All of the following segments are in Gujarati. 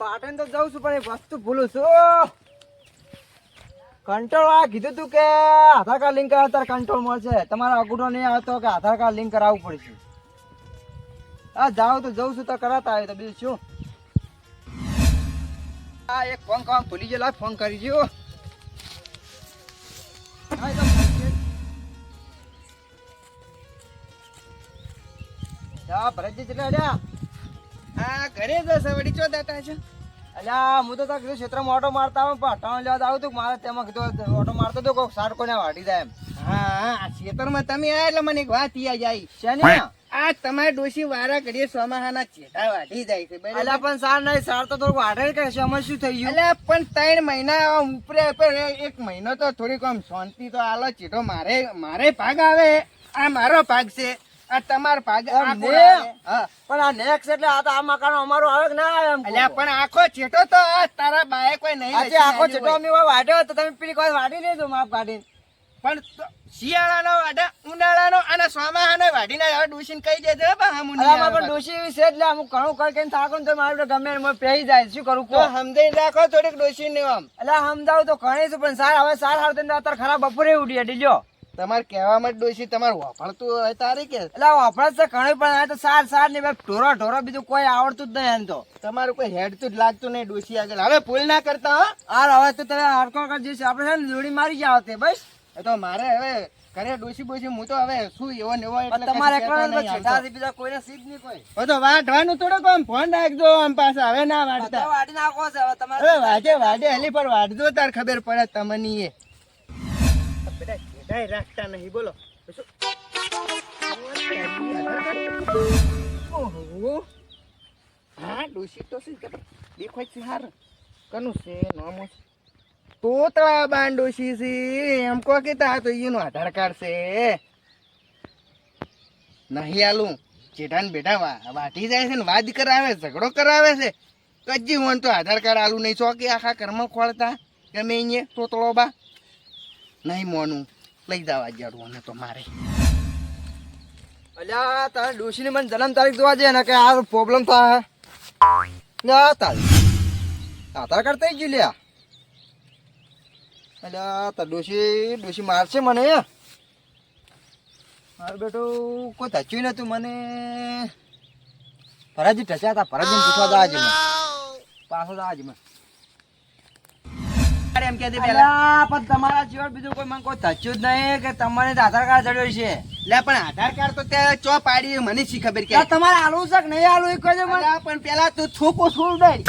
પાટણ તો જઉં છું, પણ એક વસ્તુ ભૂલું છું. કંટ્રોલ આ કીધું તું કે આધાર કાર્ડ લિંક કરાવ તારે કંટ્રોલ મળશે. તમારો અગુઠો નહીં આવતો કે આધાર કાર્ડ લિંક કરાવવું પડશે. હા જાઉં તો જઉં છું, તો કરાતા આવે તો બીજું શું? હા એક ફોન કરવા ભૂલી ગયો ફોન કરી ગયો ભરતજી અડ્યા? આ ઘરે જશે વળી ચો દાતા છે? અલ્યા હું તો તાર કીધું ક્ષેત્રમાં ઓટો મારતા આવું પણ હટાવણ લેવા આવું તું મારે તેમાં કીધું ઓટો મારતો તો કોઈક સાર કોને વાટી જાય એમ. હા આ તમે આવ્યા એટલે મને એક વાત યાદ આવી. શેની? આ તમારે ડોશી વારા કરીએ સોમાહાના ચેટા વાઢી જાય છે? અલ્યા પણ સાર નહીં સાર તો થોડું વાટે કે છે અમે શું થઈ ગયું અલ્યા પણ ત્રણ મહિના ઉપરે ઉપર એક મહિનો તો થોડીક આમ શાંતિ તો આલો ચેટો મારે મારે ભાગ આવે આ મારો ભાગ છે. આ તમારો ભાગ ને? પણ આ નેક્સ્ટ એટલે આ તો આ મકાન અમારું આવે ના આવે એમ પણ આખો તો તારા બાએ કોઈ નહીં આજે આખો અમે વાઢ્યો તો તમે પેલી કોઈ વાઢી લેજો માપ કાઢીને. પણ શિયાળાનો વાડા ઉનાળાનો અને સોમાહાનો વાઢીને હવે ડોશીને કહી દેજો બા, હમ અલ્યા પણ ડોશી એવી છે એટલે હું ઘણું કરી કરીને થાકો ને તો મારે ગમે મને જાય. શું કરું તો કહો? સમજાઈને રાખો થોડીક ડોશીને આમ. એટલે સમજાવું તો ઘણી છું પણ સાર હવે સાર હાલ તને અત્યારે ખરાબ બપોરે ઉડી અડી લ્યો. તમારે કહેવામાં જ ડોશી તમારે વાપરતું હોય તારે કે. એટલે વાપરત તો ઘણી પણ આ તો સાર સાર ને ઢોરો ઢોરો બીજું કોઈ આવડતું જ નહીં એમ તો. તમારું કોઈ હેડતું જ લાગતું નહીં ડોસી આગળ. હવે ભૂલ ના કરતા હો. હાર હવે તો તમે હરકો કરજે આપણે છે ને જોડી મારી જાવ તે બસ. એ તો મારે હવે ઘરે ડોસી બોસી હું તો હવે શું એવો ને એવો એટલે તમારે. બીજા કોઈને સીધ નહીં કોઈ. હવે તો વાઢવાનું થોડુંક આમ ફોન રાખજો આમ પાસે હવે ના વાઢતા. વાડી નાખો છે. હવે તમારે વાઢે વાઢે. હેલી પર વાઢજો તાર ખબર પડે તમને એ. બધા રાખતા નહીં, બોલો. ઓહો. હા ડોસી તો શું કે દેખાય છે હાર. કનું છે? નામો છે. તોતળા બાન ડોશી છે. એમ કહો કે તા તો એનું આધાર કાર્ડ છે. નહીં આલું. જેઠાને બેટા વાટી જાય છે ને, વાદ કરાવે, ઝઘડો કરાવે છે. કજી હું તો આધાર કાર્ડ આલું નહીં ચોકી આખા કર્મ ખોળતા. ગમે અહીંયા તોતળો બા. નહીં મોનું. લઈ જવા જડવું તો મારે. અલ્યા, તારે ડોશીની મને જન્મ તારીખ જોવા જઈએ ને કે આ પ્રોબ્લેમ થાય. લ્યા તાર. આધાર કાર્ડ થઈ ગયું લ્યા. અલ્યા, તાર ડોશી ડોશી મારશે મને મારું બેટું, કોઈ થચ્યું નતું મને. ફરાજી ટચ્યા હતા ફરાજી પૂછવા આજે પાછો મને. અરે એમ કહેતી પેલા પણ તમારા જીવન બીજું કોઈ મને કોઈ થચ્યું જ નહીં કે તમારે તો આધાર કાર્ડ ચડ્યો છે. લે પણ આધાર કાર્ડ તો તે ચો પાડી મને શી ખબર કે તમારે આલવું છે કે નહીં આલવું એ કહેજો મને પણ પેલા તું થોકો છોડ દે નહીં,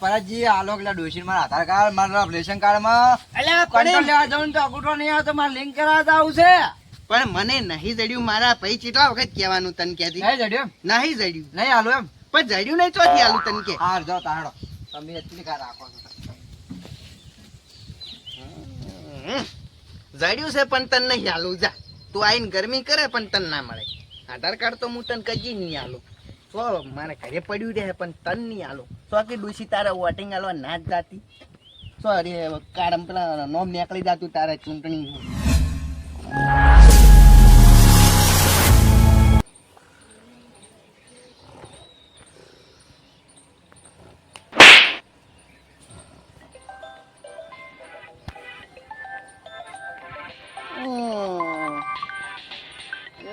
ભરતજી આલો એટલે ડોશી મારા આધાર કાર્ડ મારા રેશન કાર્ડમાં કંટ્રોલ લેવા જવું તો અંગૂઠો નહીં આવતો મારે લિંક કરાવતા આવશે પણ મને નહીં જડ્યું મારા ભાઈ કેટલા વખત કહેવાનું તને કેતી નહીં જડ્યું નહીં જડ્યું. નહીં આલું એમ? પણ જડ્યું નહીં ચોથી આલું તન કે હાર જો તારડો. તમે એટલી કા રાખો છો હમ. જડ્યું છે પણ તને નહીં આલું. જા. તું આઈને ગરમી કરે પણ તને ના મળે. આધાર કાર્ડ તો હું તને કજી નહીં હાલું તો મારે ઘરે પડ્યું રહે પણ તન નહીં આલું. તો કે ડુસી તારે વોટિંગ હાલવા ના જ જાતી. સોરી કાર્ડ પેલા નોમ નીકળી જાતું તારે ચૂંટણી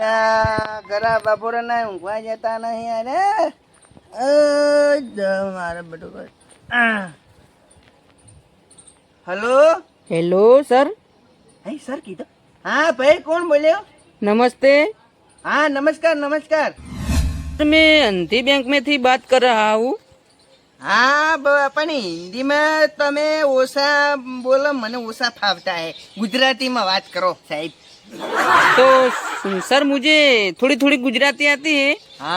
અલ્યા ગરા બપોરે ના ઊંઘવા જતા નહીં અરે. મારે બધું હેલો? Hello sir. હા સર કીધો. હા ભાઈ કોણ બોલ્યો? નમસ્તે. હા નમસ્કાર નમસ્કાર. તમે અંતિ બેંકમાંથી વાત કર રહા હું હા પણ હિન્દીમાં તમે ઓછા બોલો મને ઓછા ફાવતા હે. ગુજરાતીમાં વાત કરો સાહેબ. तो सर मुझे थोड़ी थोड़ी गुजराती आती है હા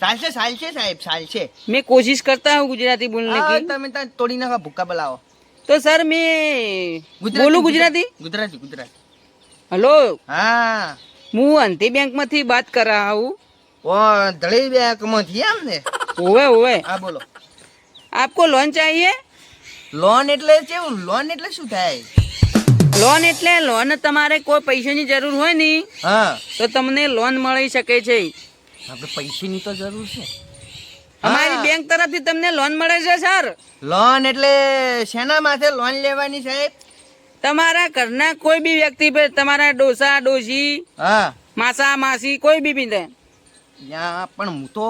ચાલશે ચાલશે સાહેબ ચાલશે मैं कोशिश करता हूँ गुजराती बोलने હા, की તમે ત્યાં તોડી નાખો ભૂકા બોલાવો तो सर मैं बोलूँ गुजराती ગુજરાતી ગુજરાતી हेलो હા હું અંધી बैंक में थी बात कर रहा हूँ ઓ ધળી બેંકમાંથી એમ ને ओवे ओवे હા બોલો आपको लोन चाहिए લોન એટલે કેવું લોન એટલે શું થાય લોન એટલે લોન તમારે કોઈ પૈસાની જરૂર હોય ને હા. તો તમને લોન મળી શકે છે. આપણે પૈસાની તો જરૂર છે. અમારી બેંક તરફથી તમને લોન મળે છે સર લોન એટલે શેના માથે લોન લેવાની સાહેબ? તમારા ઘરના કોઈ બી વ્યક્તિ પર તમારા ડોસા ડોસી હા. માસા માસી કોઈ બી પીધે. યા પણ હું તો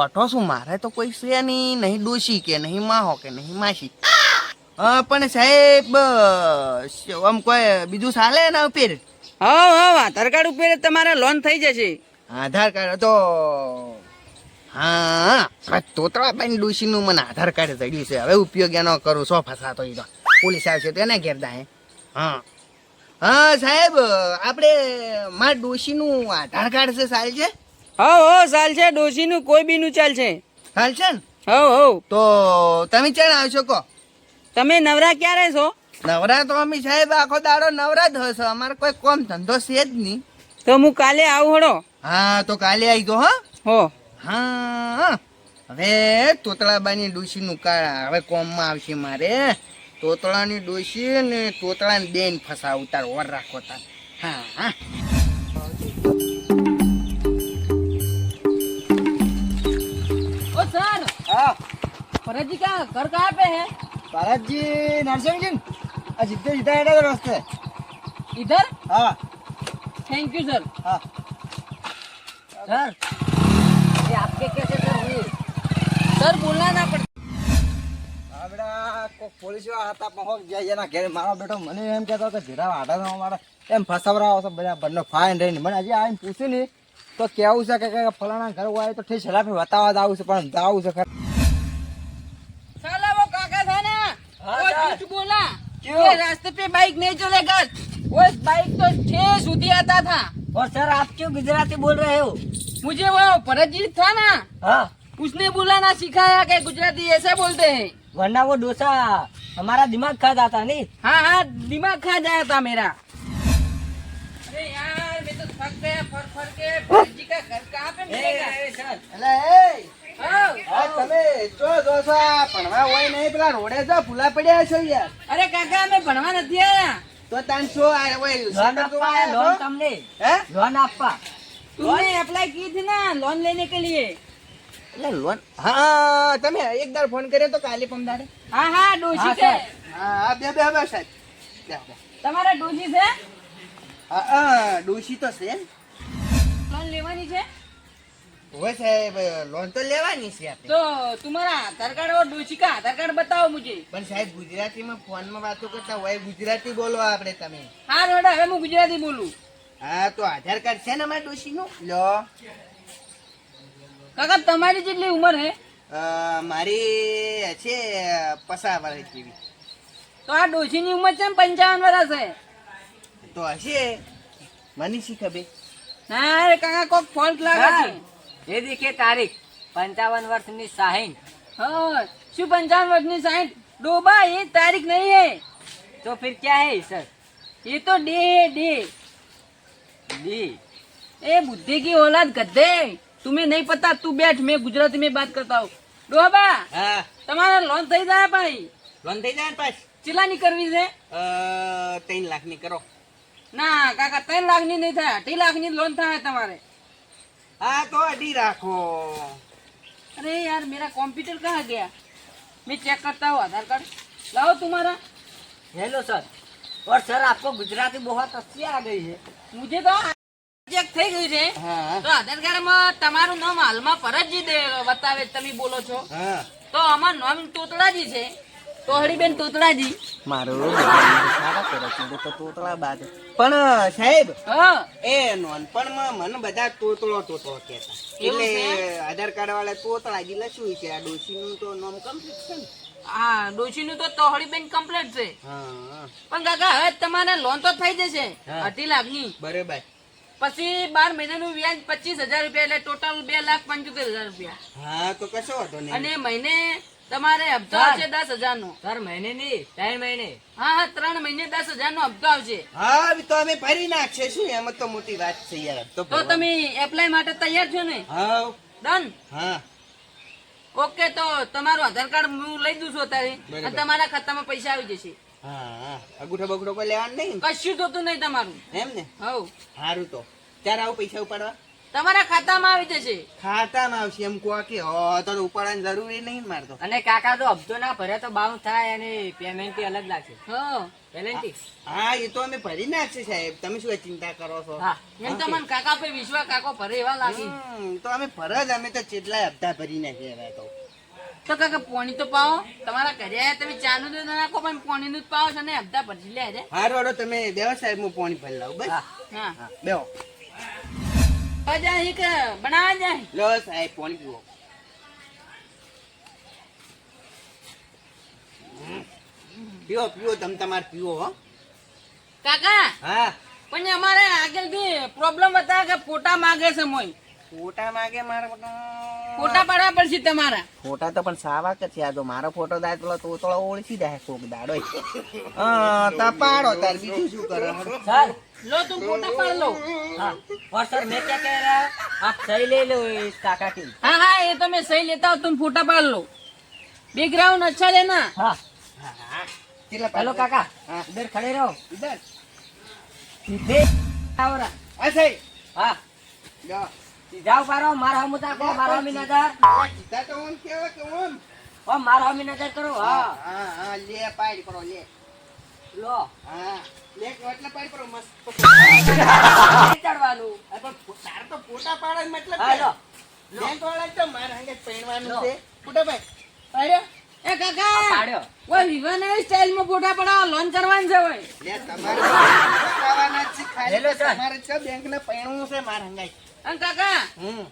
અઠો છું. મારે તો કોઈ છે નહીં. નહીં ડોસી કે નહીં માહો કે નહીં માસી. હા પણ સાહેબ આમ કોઈ બીજું ચાલે ને ઉપર? હા હવ આધાર કાર્ડ ઉપર તમારે લોન થઈ જશે. આધાર કાર્ડ તો હા તોતળા તોતળાબાઈ ડોશીનું મને આધાર કાર્ડ ચડ્યું છે. હવે ઉપયોગ એનો કરું સો ફસાતો ઈ તો. પોલીસ આવશે તો એને ઘેર દાહે. હા. હા સાહેબ આપણે મારા ડોશીનું આધાર કાર્ડ છે ચાલ છે? હા હો ચાલ છે. ડોસીનું કોઈ બીનું ચાલશે ચાલ છે ને? હો હો. તો તમે ચાલ આવશો કહો. તમે નવરા ક્યારે છો? નવરા તો અમે સાહેબ આખો દાડો નવરા જ હોય છે. અમારે કોઈ કોમ ધંધો છે જ નહીં. તો હું કાલે આવું હડો. હા તો કાલે આવી જો હા. હો. હા હવે તોતળાબાની ડોશી નું કાળા હવે કોમમાં આવશે મારે. તોતળાની ડોશી ને તોતળાને બેન ફસા ઉતાર ઓર રાખો તાર. હા હા. ઓ સર. હા. ફરજી કા ઘર કહાં પે હે? ભારતજી નરસિંહજી આ જીતે જીતા હેડે રસ્તે इधर હા थैंक यू सर હા सर ये आपके कैसे सर हुए सर बोलना ना पड़ता આપડા કોક પોલીસ વાળા હતા પણ હોક જાય એના ઘેર મારો બેટો મને એમ કહેતો કે ધીરા વાડા મારે એમ ફસાવરાવો છો બધા બંને ફાઈન રહીને મને હજી આવીને પૂછ્યું ને તો કેવું છે કે કે ફલાણા ઘર હોય તો ઠીક સલાફી બતાવવા જ આવું છે પણ જાવું છે ખરું रास्ते पे बाइक नहीं चलेगा वो बाइक तो छह સુધી आता था और सर आप क्यों गुजराती बोल रहे हो मुझे वो भरत था ना हाँ उसने बुलाना सिखाया के गुजराती ऐसे बोलते हैं वरना वो डोसा हमारा दिमाग खा जाता नहीं हाँ हाँ दिमाग खा जाया था मेरा अरे यार मैं तो थक गया फर फर के भरत का घर कहाँ पे मिलेगा ए, ए, सर તમે ભણવા નથી આવ્યા. ના? લોન લેને એટલે લોન હા તમે એક દાર ફોન કર્યો તો કાલે પમદાડે હા હા ડોશી છે. હા બે હવે સાહેબ. તમારા ડોશી છે? હા ડોશી તો છે. લોન લેવાની છે? હોય સાહેબ લોન તો લેવાની છે આપણે તો તમારા આધાર કાર્ડ ઓર ડોચિકા આધાર કાર્ડ બતાવો મુજે. પણ સાહેબ ગુજરાતીમાં ફોનમાં વાતો કરતા હોય ગુજરાતી બોલો આપણે તમે. હા રોડા હવે હું ગુજરાતી બોલું. હા તો આધાર કાર્ડ છે ને અમારા ડોશીનું? લો. કાકા તમારી જેટલી ઉંમર છે મારી છે પસા વર્ષ જેવી. તો આ ડોશીની ઉંમર છે ને પંચાવન વર્ષ હે. તો હશે. મનીષી ખબે ના કાકા કોક ફોલ્ટ લાગે છે. ये देखिए तारीख पंचावन वर्ष ની साहिन હા શું પંચાવન વર્ષની સાઈઠ ડોબા એ તારીખ નહીં હે तो फिर क्या है सर ये तो डे है डे डी ए बुद्धि की औलाद गद्दे तुम्हें नहीं पता तू बैठ मैं गुजराती में बात करता हूँ डोबा હા તમારા લોન થઈ જાય ભાઈ લોન થઈ જાય ને પાછ ચેલાની કરવી છે ત્રણ લાખ ની કરો ના કાકા ત્રણ લાખ ની નહીં થાય અઢી લાખ ની લોન થાય તમારે હા તો અઢી રાખો अरे यार मेरा कंप्यूटर कहाँ गया मैं चेक करता हूँ आधार कार्ड लाओ तुम्हारा हेलो सर और सर आपको गुजराती बहुत अच्छी आ गई है मुझे तो ચેક થઈ ગયું છે હા તો આધાર કાર્ડમાં તમારું નામ હાલમાં ફરજજી દે બતાવે તમે બોલો છો હા તો અમારું નામ તોતડાજી છે તોહડીબેન તોતડાજી. મારું તોતળા બાદ પણ સાહેબ એ નોનપણમાં મને બધા તોતળો તોતળો કહેતા. એટલે આધાર કાર્ડ વાળા તોતળા જ લખ્યું છે? આ ડોશીનું તો નામ કમ્પ્લીટ છે ને? હા ડોશીનું તો તોહડીબેન કમ્પ્લીટ છે. પણ કાકા હવે તમારે લોન તો થઈ જશે. અઢી લાખની. બરોબર. પછી બાર મહિનાનું વ્યાજ પચીસ હજાર રૂપિયા એટલે ટોટલ બે લાખ પંચોતેર હજાર રૂપિયા. હા તો કશો વાંધો નહીં. અને મહિને તમારે હપ્તો આવશે દસ હજાર નો ત્રણ મહિને ની ત્રણ મહિને. હા હા ત્રણ મહિને દસ હજાર નો હપ્તો આવશે. હા તો અમે ભરી નાખશે. શું એમાં? તો મોટી વાત છે યાર. તો તમે એપ્લાય માટે તૈયાર છો ને? હા ડન હા. ઓકે તો તમારું આધાર કાર્ડ હું લઈ દઉં છું તારે અને તમારા ખાતામાં પૈસા આવી જશે. હા અગુઠો બગુઠો કોઈ લેવાનું નહીં કશું જોતું નહીં તમારું. એમ ને? હા સારું તો. ત્યારે આવું પૈસા ઉપાડવા? તમારા ખાતામાં આવી જશે. ખાતામાં આવશે એમ કહો કે તો ઉપાડવાની જરૂર નહીં મારતો અને કાકા તો હપ્તો ના ભરે તો બાઉન્સ થાય અને પેમેન્ટ અલગ લાગશે. હા. હા એ તો અમે ભરી નાખશે સાહેબ. તમે શું ચિંતા કરો છો? હા. એમ તો મને કાકા પર વિશ્વા કાકો ભરે એવા લાગી. તો અમે ભરે જ અમે તો કેટલાય હપ્તા ભરી નાખીએ હવે તો. તો કાકા પોણી તો પાવો. તમારા ઘરે તમે ચાનું તો નાખો પણ પોણી નું જ પાવો છો ને હપ્તા ભરી લે હારું તમે બેવો સાહેબ હું પોણી ભરી લાવું બસ? હા. હા જાય એક બનાવા જાય. લો સાહેબ પાણી પીવો. પીવો પીવો તમે તમારે પીવો હો. કાકા હા. પણ અમારે આગળથી પ્રોબ્લેમ હતા કે ફોટા માંગે છે મોય. ફોટા માગે મારા ફોટા પાડવા પડશે તમારા. ફોટા તો પણ સાવા કે છે આ તો મારો ફોટો દાય પેલો તો તો ઓળખી જાય કોક દાડો. હા તા પાડો તાર બીજું શું કરો સર લો તું ફોટા પાડ લો हाँ और सर मैं क्या कह रहा आप सही ले लो इस काका की हाँ हाँ ये तो मैं सही लेता हूँ तुम फोटा पाड़ लो बैकग्राउंड अच्छा लेना हाँ કેટલા हेलो काका हाँ। इधर खड़े रहो ઇધર सीधे आओ रहा આ સાહેબ हाँ લો सीधा ऊपर रहो मारा हम उतार को मारा हम नजर સીધા તો ઓમ કેવા કે ઓમ और मारा हम नजर करो हाँ હા હા લે પાડ કરો લે લો. માં લોન કરવાનું પહેરવું છે માર હાંગાઈ અન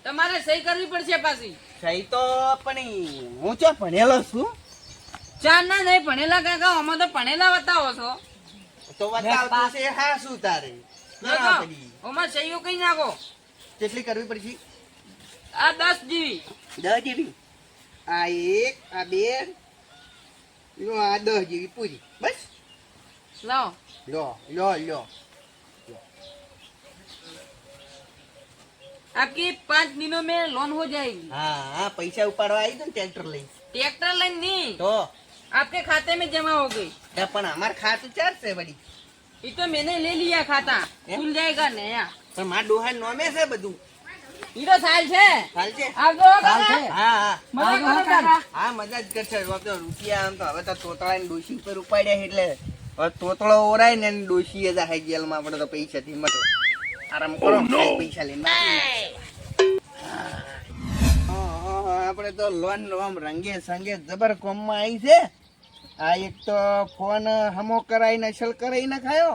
તમારે સહી કરવી પડશે પાછી. સહી તો પણ હું ચો ભણેલો છું? ચાર ના નહીં ભણેલા કાકા અમે તો ભણેલા બતાવો છો તો બતાવતું છે હા શું તારે કાકા ઓમાં સહીઓ કઈ નાખો કેટલી કરવી પડશે આ દસ જીવી દસ જેવી આ એક આ બે લો આ દસ જેવી પૂરી બસ લાવો લો લો લો आपकी पाँच दिनों में लोन हो जाएगी હા હા પૈસા ઉપાડવા આવી ને ટ્રેક્ટર લઈ ट्रैक्टर लाइन नहीं તો आपके खाते में जमा हो गई તે પણ અમાર ખાતું ચાલશે વળી ये तो मैंने ले लिया खाता खुल जाएगा नया પણ મારા ડોહા નોમે છે બધું ये तो साल से ચાલશે आप दो साल काका। से? હા હા मजा करो काका હા મજા જ કરશે હવે તો રૂપિયા આમ તો હવે તો તોતળા ડોશી ઉપર ઉપાડ્યા એટલે હવે તોતળો ઓરાય ને એની ડોશી એ જાય જેલમાં આપણે તો પૈસા થી મટો આરામ કરો કાંઈ પૈસા લઈને હા, હા, આપણે તો લોન આમ રંગે સંગે જબર કોમમાં આવી છે આ એક તો ફોન હમો કરાઈ અસલ કરાઈ ખાયો.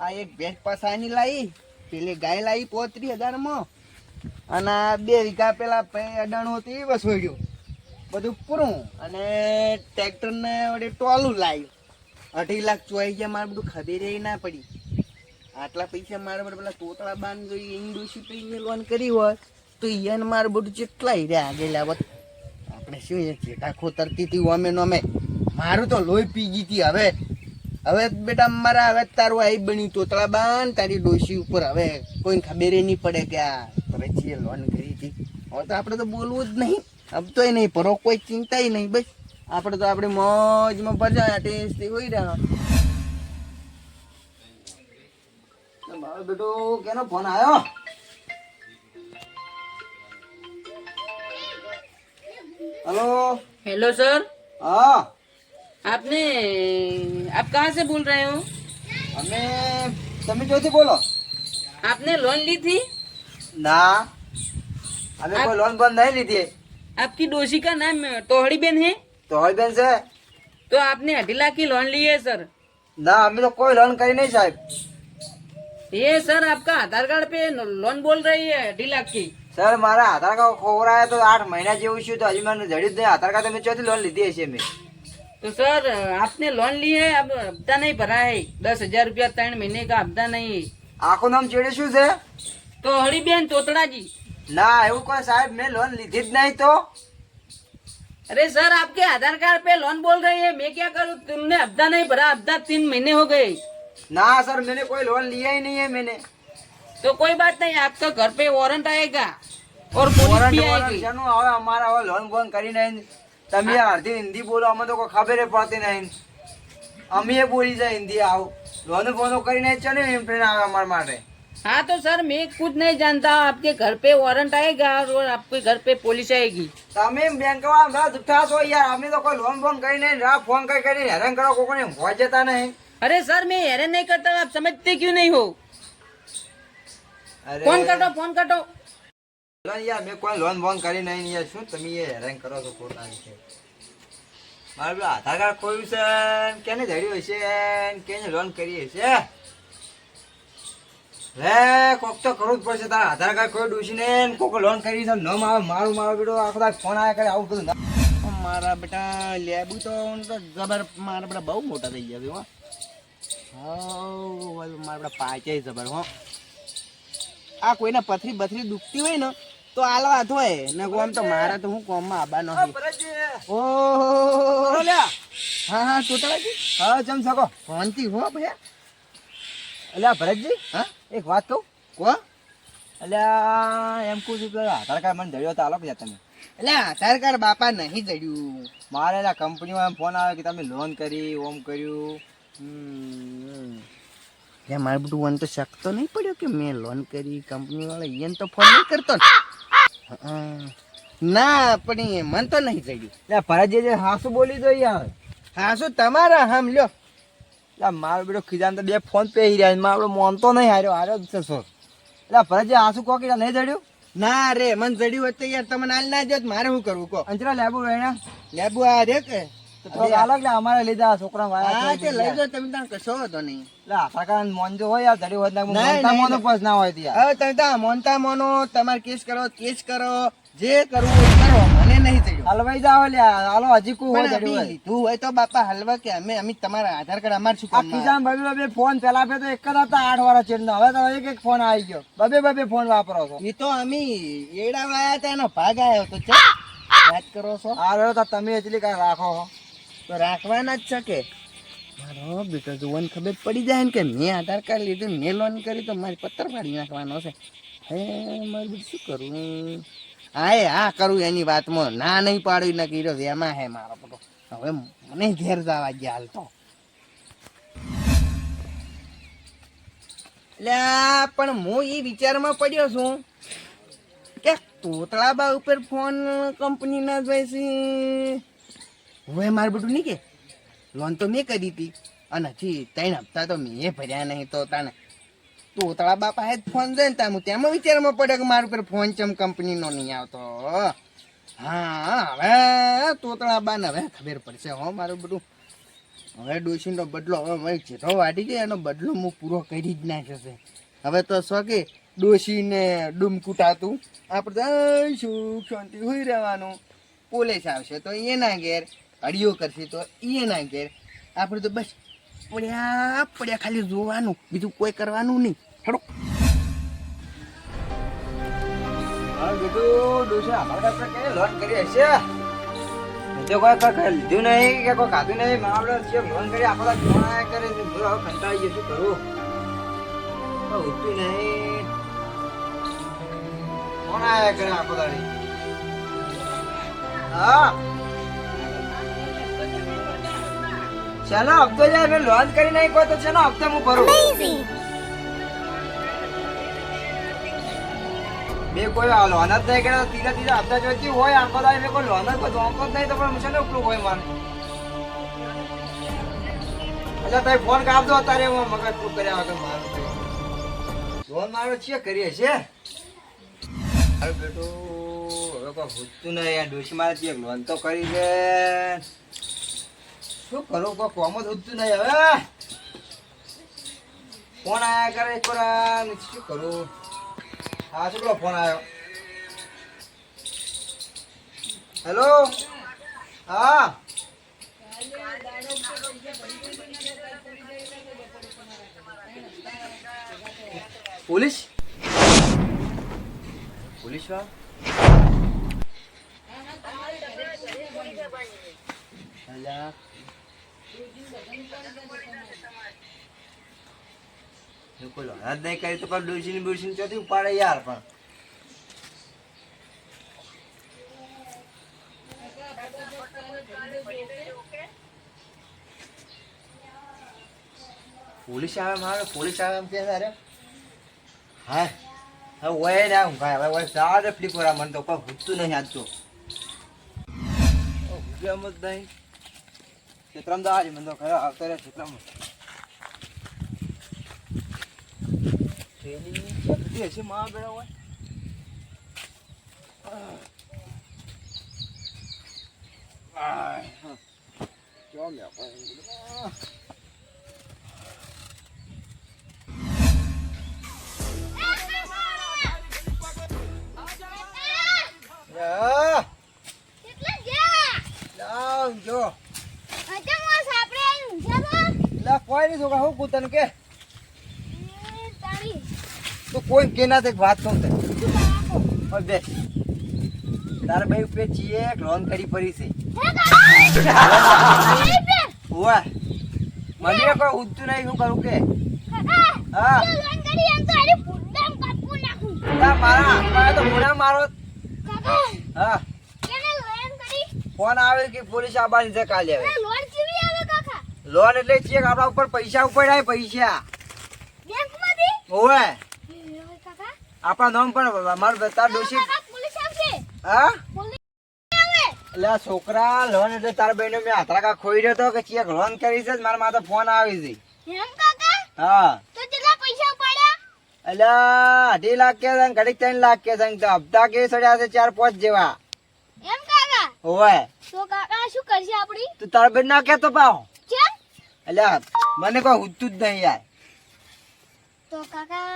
આ એક ભેટ પસાની લાવી પેલી ગાય લાવી પોત્રી હજારમાં. અને આ બે વીઘા પેલા અડાણું હતું એ વસોડ્યું બધું પૂરું. અને ટ્રેક્ટરને વડે ટોલું લાવ્યું અઢી લાખ ચોઈ ગયા, મારે બધું ખબર ના પડી. આટલા પૈસા મારે પેલા તોતળા બાન જોઈ એની ડોસી તો લોન કરી હોય તો એને મારે બધું જેટલા રહ્યા આગળ આવત આપણે શું ચેટા ખોતરતી હતી અમે નો અમે મારું તો લોહી પી ગઈ હતી હવે. હવે બેટા મારા હવે તારું આઈ બની તોતળા બાન તારી ડોસી ઉપર હવે. કોઈને ખબેરે નહીં પડે કે આ રજીએ લોન કરી હતી. હવે તો આપણે તો બોલવું જ નહીં. અબ તોય નહીં પરો કોઈ ચિંતાય નહીં બસ. આપણે તો આપણે મોજમાં ભજા ટેસ્ટ હોય રહ્યા. મારો બેટો કેનો ફોન આવ્યો હેલો? Hello sir. હા. आपने आप कहाँ से बोल रहे हो અમે તમે જોથી બોલો आपने लोन ली थी ના અમે કોઈ લોન બંધ નહીં લીધી आपकी डोशी का नाम टोहड़ी बेन है તો હોય બેન છે तो आपने अढ़ी लाख की लोन ली है सर ના અમે તો કોઈ લોન કરી નહીં સાહેબ ये सर आपका आधार कार्ड पे लोन बोल रही है अढ़ी लाख की સર મારા આધાર કાર્ડ ખોવરાયા તો આઠ મહિના જેવું છું તો હજી મને જડી જ નહીં આધાર કાર્ડ તમે ચોથી લોન લીધી હશે મેં तो सर आपने लोन ली है अब हफ्ता नहीं भरा है दस हजार रुपया तीन महीने का हफ्ता नहीं है આખું નામ ચેડે શું છે तो हरी बेन तोतड़ा जी ના એવું કોઈ સાહેબ મેં લોન લીધી જ નહીં તો अरे सर आपके आधार कार्ड पे लोन बोल रही है मैं क्या करूँ तुमने हफ्ता नहीं भरा हफ्ता तीन महीने हो गए ના સર मैंने कोई लोन लिया ही नहीं है मैंने तो कोई बात नहीं आपका घर पे वारंट आएगा और पुलिस વોરંટ भी વોરંટ आएगी શાનું હવે અમારે હવે લોન બોન કરી નહીં તમે અડધી હિન્દી બોલો અમે તો કોઈ ખબર પડતી નહીં અમે બોલી જાય હિન્દી આવું લોન બોનો કરીને છે ને ઇમ્પ્રેન આવે અમારા માટે हाँ तो सर मैं खुद नहीं जानता आपके घर पे वारंट आएगा और आपके घर पे पुलिस आएगी તમે બેંકમાં બધા જુઠ્ઠા છો યાર અમે તો કોઈ લોન બોન કરી નહીં રા ફોન કરી કરીને હેરાન કરો કોઈને હોય જતા નહીં अरे सर मैं हैरान नहीं करता आप समझते क्यों नहीं हो અરે फोन काटो फोन काटो લોન ખોયું કોક તો કરવું જ પડશે. આધાર કાર્ડ કોઈ ડૂસીને કોક લોન કરી મારું, મારો બેટો ફોન આવ્યા આવું બધું. મારા બેટા લેબુ તો જબર, મારા બેટા બહુ મોટા થઈ ગયા છે, હો. મારા બેટા પાચે જબર, હો. આ કોઈને પથરી બથરી દુખતી હોય ને તો આલવા થોય ને કોમ તો મારા તો હું કોમમાં આબાનો. ઓહો લ્યા. હા હા તોતળાજી હા જમ શકો ફોનથી હો ભયા. અલ્યા ભરતજી હા? એક વાત કહું? કો? અલ્યા એમ કહું છું કે આધાર કાર્ડ મને ધડ્યો તો આલો કે તમે? એટલે આધાર કાર્ડ બાપા નહીં ધડ્યું મારે કંપનીમાં એમ ફોન આવે કે તમે લોન કરી ઓમ કર્યું. હમ. લે મારે બધું વન તો શક તો નહીં પડ્યો કે મેં લોન કરી કંપની વાળા એને તો ફોન નહીં કરતો ને. ના પણ એ મન તો નહીં ચડ્યું. ભરતજી જે હાસુ બોલી દો યાર. હાસુ તમારા હમ લ્યો. એટલે મારો બેટો ખીજા તો બે ફોન પે રહ્યા મારો મોનતો નહીં હાર્યો હાર્યો છે સો એટલે ભરતજી હાસુ કહો કે નહીં જડ્યું ના રે મન જડ્યું હોત તો યાર તમને હાલ ના જોત મારે શું કરવું કહો? અંચરા લેબુ વેણા લેબુ આ રે કે? તો અમારે લીધા છોકરા હા તે લઈ જાઓ તમે ત્યાં કશો હતો નહીં. એટલે આધાર મોનજો હોય યાર જડ્યું હોય મોનતા મોનો નહીં. ના હોય ત્યાં. હવે તમે ત્યાં મોનતા મોનો તમારે કેસ કરો કેસ કરો જે કરવું એ કરો. મને નહીં જડ્યું હલવાઈ જાવ લ્યા હાલો હજી કુ હોય પણ હોય. લીધું હોય તો બાપા હલવા કે અમે અમે તમારા આધાર કાર્ડ અમાર શું કામ બબે ફોન પેલા આપે તો એક જ હતા આઠ વાળા ચેન હવે તો એક એક ફોન આવી ગયો. બબે બબે ફોન વાપરો છો. એ તો અમે એડા વાયા હતા એનો ભાગ આવ્યો તો વાત કરો છો. આ તમે એટલી કઈ રાખો તો રાખવાના જ છે કે? મારો બેટો, જોવાની ખબર પડી જાય ને કે મેં આધાર કાર્ડ લીધું મેં લોન કરી, તો મારી પત્તર ફાડી નાખવાનો છે. હે, મારે બધું શું કરું? હા, એ, હા, કરું એની વાતમાં. ના, નહીં પાડવી ના કીધો એમાં હે મારો બધો હવે મને ઘેર જવા ગયા હાલ તો. એટલે પણ હું એ વિચારમાં પડ્યો છું કે તોતળાબા ઉપર ફોન કંપનીના જ હોય એ મારે બધું નહીં કે. લોન તો મેં કરી હતી. અને હજી ત્રણ હપ્તા તો મેં ભર્યા નહીં તો તાને તોતળા બાપા જ ફોન દે ને તા હું તેમાં વિચારમાં પડે કે મારું પર ફોન ચમ કંપનીનો નહીં આવતો. હા, હવે તોતળા બાને હવે ખબર પડશે હો મારું બધું હવે ડોશીનો બદલો હવે મારી જેઠો વાટી જાય એનો બદલો હું પૂરો કરી જ નાખ્યો હવે તો શોખી ડોશીને ડૂમ કૂટાતું આપણે તો સુખ શાંતિ, હોઈ રહેવાનું. પોલીસ આવશે તો એના ઘેર. અડિયો કરશે તો એના ઘેર. આપણે તો બસ પડ્યા પડ્યા ખાલી જોવાનું. બીજું કોઈ કરવાનું નહીં. હેડો. કરી હશે? નહીં કે કોઈ ખાધું નહીં. મામલો આપણે લોન કરી આખો દાડો કરે છે. જો હવે નહીં. આયા કરે હા. ચાલો હપ્તો જાય મેં લોન કરી નહીં કોઈ તો છે ને હપ્તે હું ભરું. મેં કોઈ આ લોન જ નહીં કર્યો ત્રીજા ત્રીજા હપ્તા જોઈતી હોય આમ બધા મેં કોઈ લોન જ કોઈ ધોકો જ નહીં તો પણ ને ઉપલું હોય મારે. એટલે તમે ફોન કાપજો અત્યારે હું મગજ ફૂટ કર્યા વગર મારું લોન મારો છે કરીએ છે. અરે બેટો હવે કોઈ હોતું નહીં ડોશી મારે છે લોન તો કરી છે. શું કરું? કોઈ કોમ જ ઉઠતું નહીં હવે. ફોન આયા કરે એક વાર શું કરું? હા શું ફોન આવ્યો હેલો? હા. પોલીસ? પોલીસવાળા? કોઈ યાર પણ. પોલીસ આવે મારે, પોલીસ આવે એમ કે તારે? હા હવે ઓય હું ઊંઘાય હવે ઓય સાવ દે ફ્લીપ કરા મને તો કોઈ ભૂતતું નહીં આજ તો. ઊંઘે એમ જ નહીં. ચિત્રમ તો આજે મને ખરા આવતો રે ચિત્રમ કેટલી હશે માં બેડા હોય. જો. કોઈ નહીં છોકરા હું કૂતન કે તો કોઈ કે ના તે વાત કહું તને બે. તારે ભાઈ ઉપર છીએ એક લોન કરી પડી છે. મને કોઈ ઉઠતું નહીં શું કરું કે? હા. મારા હાથમાં તો મારો. હા. ફોન આવે કે પોલીસ આવવાની છે કાલે હવે. લોન એટલે ચેક આપણા ઉપર પૈસા ઉપર પૈસા. ઓય આપણા નામ પર અમારું બતા ડોશી હા? એટલે આ છોકરા લોન એટલે તારા બહેનો મેં હાથરાકા ખોઈ રહ્યો હતો કે ચેક લોન કરી છે મારા માથે ફોન આવી છે હા. એટલે અઢી લાખ કે છે ઘડીક ત્રણ લાખ કે છે તો હપ્તા કે સડ્યા છે ચાર પાંચ જેવા. ઓય શું કરશે આપડી તું તારા બેન ના કેતો પાવ એટલે મને કોઈ હુતું જ નહીં યાર. તો કાકા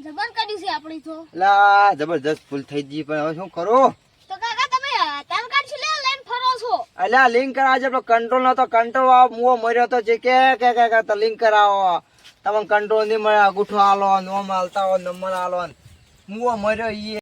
જબર કાઢી છે આપણી તો. લા જબરજસ્ત ભૂલ થઈ ગઈ પણ હવે શું કરો? તો કાકા તમે આધાર કાર્ડ છે લઈને ફરો છો. અલ્યા લિંક કરાવજે આપણો કંટ્રોલ નતો કંટ્રોલ આ મુવો મર્યો તો જે કે કે કે કરતા તો લિંક કરાવો. તમને કંટ્રોલ નહીં મળે અંગૂઠો આલો નોમ હાલતા હો નંબર આલો મુવો મર્યો ઈ